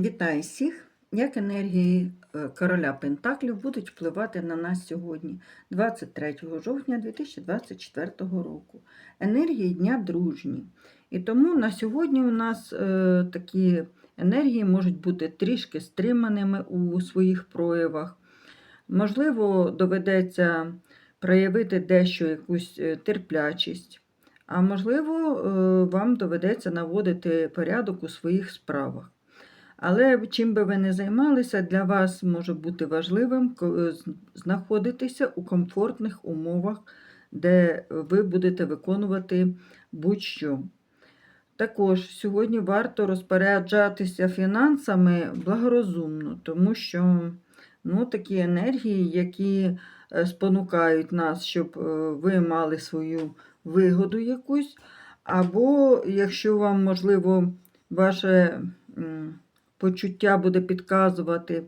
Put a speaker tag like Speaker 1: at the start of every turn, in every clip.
Speaker 1: Вітаю всіх! Як енергії е, короля Пентаклів будуть впливати на нас сьогодні, 23 жовтня 2024 року. Енергії Дня дружні. І тому на сьогодні у нас е, такі енергії можуть бути трішки стриманими у своїх проявах. Можливо, доведеться проявити дещо якусь е, терплячість, а можливо, е, вам доведеться наводити порядок у своїх справах. Але чим би ви не займалися, для вас може бути важливим знаходитися у комфортних умовах, де ви будете виконувати будь-що. Також сьогодні варто розпоряджатися фінансами благорозумно, тому що ну, такі енергії, які е, спонукають нас, щоб е, ви мали свою вигоду якусь, або якщо вам, можливо, ваше почуття буде підказувати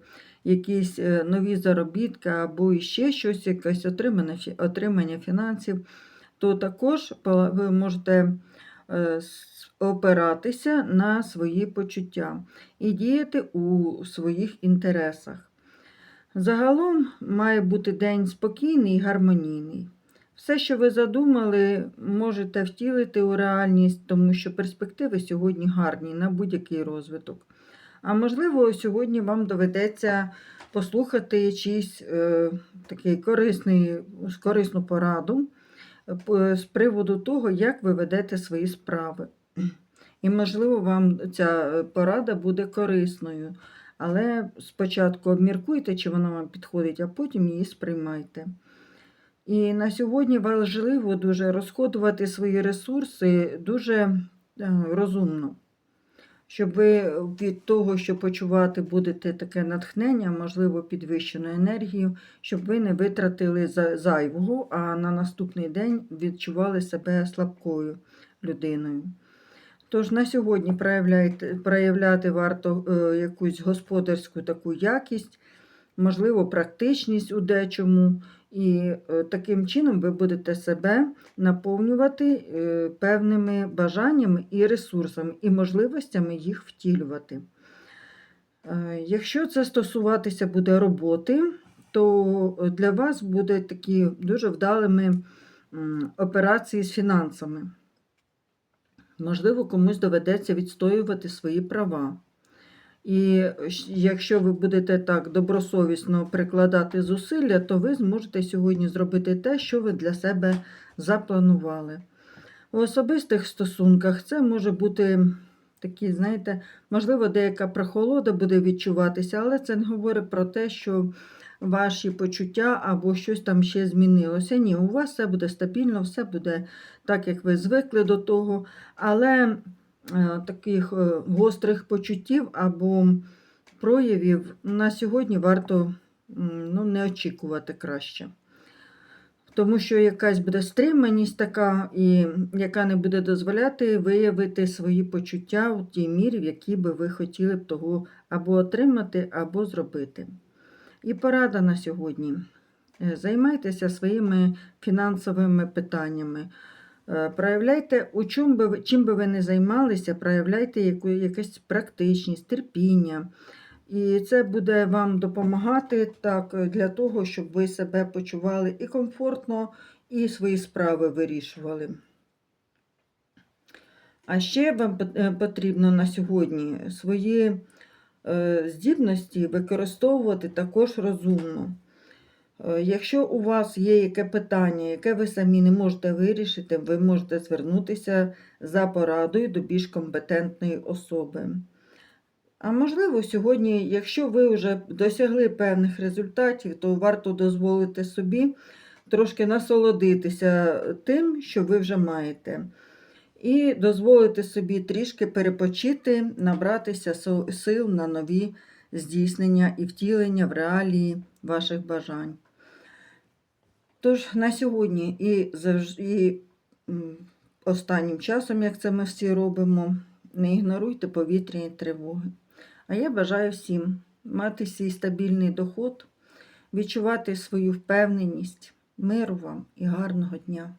Speaker 1: якісь е, нові заробітки, або іще щось, якесь отримання, отримання фінансів, то також ви можете е, опиратися на свої почуття і діяти у своїх інтересах. Загалом має бути день спокійний і гармонійний. Все, що ви задумали, можете втілити у реальність, тому що перспективи сьогодні гарні на будь-який розвиток. А можливо, сьогодні вам доведеться послухати чийсь е, такий корисний, корисну пораду е, з приводу того, як ви ведете свої справи. І, можливо, вам ця е, порада буде корисною. Але спочатку обміркуйте, чи вона вам підходить, а потім її сприймайте. І на сьогодні важливо дуже розходувати свої ресурси дуже е, розумно, щоб ви від того, що почувати будете таке натхнення, можливо, підвищену енергію, щоб ви не витратили за- зайвого, а на наступний день відчували себе слабкою людиною. Тож на сьогодні проявляти варто е, якусь господарську таку якість, можливо, практичність у дечому. І е, таким чином ви будете себе наповнювати е, певними бажаннями і ресурсами, і можливостями їх втілювати. Е, Якщо це стосуватися буде роботи, то для вас будуть такі дуже вдалими операції з фінансами. Можливо, комусь доведеться відстоювати свої права. І якщо ви будете так добросовісно прикладати зусилля, то ви зможете сьогодні зробити те, що ви для себе запланували. У особистих стосунках це може бути такі, знаєте, можливо, деяка прохолода буде відчуватися, але це не говорить про те, що ваші почуття або щось там ще змінилося. Ні, у вас все буде стабільно, все буде так, як ви звикли до того. Але таких е, гострих почуттів або проявів на сьогодні варто ну, не очікувати краще. Тому що якась буде стриманість така, і яка не буде дозволяти виявити свої почуття у тій мірі, в якій би ви хотіли б того або отримати, або зробити. І порада на сьогодні. Е, Займайтеся своїми фінансовими питаннями. Е, Проявляйте, у чому би чим би ви не займалися, проявляйте яку, якусь практичність, терпіння. І це буде вам допомагати так, для того, щоб ви себе почували і комфортно, і свої справи вирішували. А ще вам е, потрібно на сьогодні свої е, здібності використовувати також розумно. Е, Якщо у вас є яке питання, яке ви самі не можете вирішити, ви можете звернутися за порадою до більш компетентної особи. А можливо, сьогодні, якщо ви вже досягли певних результатів, то варто дозволити собі трошки насолодитися тим, що ви вже маєте. І дозволити собі трішки перепочити, набратися сил на нові здійснення і втілення в реалії ваших бажань. Тож на сьогодні і, і останнім часом, як це ми всі робимо, не ігноруйте повітряні тривоги. А я бажаю всім мати свій стабільний доход, відчувати свою впевненість, миру вам і гарного дня.